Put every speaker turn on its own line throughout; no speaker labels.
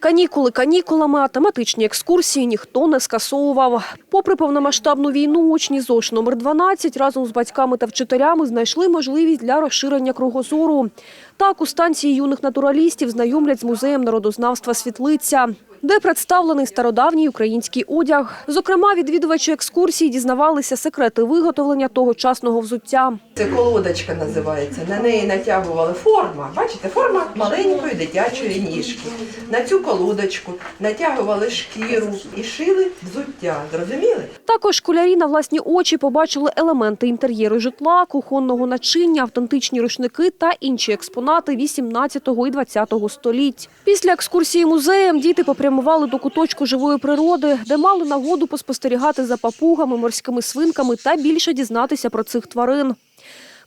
Канікули канікулами, а тематичні екскурсії ніхто не скасовував. Попри повномасштабну війну, учні ЗОШ номер 12 разом з батьками та вчителями знайшли можливість для розширення кругозору. Так, у станції юних натуралістів знайомлять з музеєм народознавства «Світлиця», де представлений стародавній український одяг. Зокрема, відвідувачі екскурсії дізнавалися секрети виготовлення тогочасного взуття.
Це колодочка називається. На неї натягували форма. Бачите, форма маленької дитячої ніжки. На цю колодочку натягували шкіру і шили взуття. Зрозуміли?
Також школярі на власні очі побачили елементи інтер'єру житла, кухонного начиння, автентичні рушники та інші експонати 18-го і 20 століть. Після екскурсії музеєм діти попрямували до куточку живої природи, де мали нагоду поспостерігати за папугами, морськими свинками та більше дізнатися про цих тварин.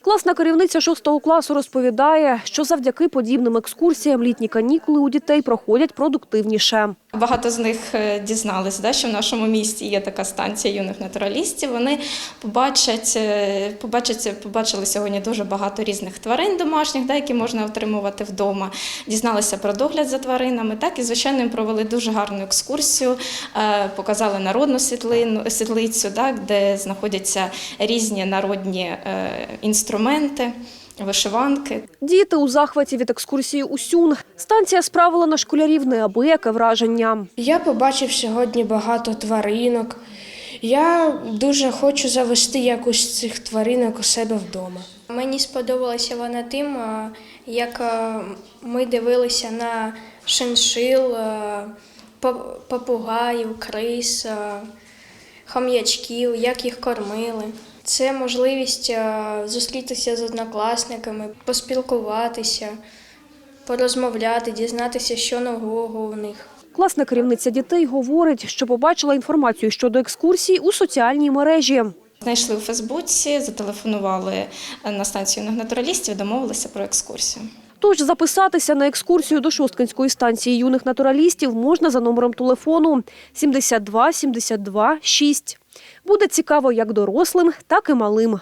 Класна керівниця шостого класу розповідає, що завдяки подібним екскурсіям літні канікули у дітей проходять продуктивніше.
Багато з них е, дізнались, да, що в нашому місті є така станція юних натуралістів. Вони побачать, е, побачать, побачили сьогодні дуже багато різних тварин домашніх, які можна отримувати вдома. Дізналися про догляд за тваринами. Так і звичайно їм провели дуже гарну екскурсію, е, показали народну світлицю, де знаходяться різні народні е, інструменти, вишиванки.
Діти у захваті від екскурсії Усюн. Станція справила на школярів неабияке враження.
Я побачив сьогодні багато тваринок. Я дуже хочу завести якусь з цих тваринок у себе вдома.
Мені сподобалася вона тим, як ми дивилися на шиншил, папугаїв, крис, хам'ячків, як їх кормили. Це можливість зустрітися з однокласниками, поспілкуватися, порозмовляти, дізнатися, що нового у них.
Класна керівниця дітей говорить, що побачила інформацію щодо екскурсій у соціальній мережі.
Знайшли у Фейсбуці, зателефонували на станцію натуралістів, домовилися про екскурсію.
Тож записатися на екскурсію до Шосткинської станції юних натуралістів можна за номером телефону 72 72 6. Буде цікаво як дорослим, так і малим.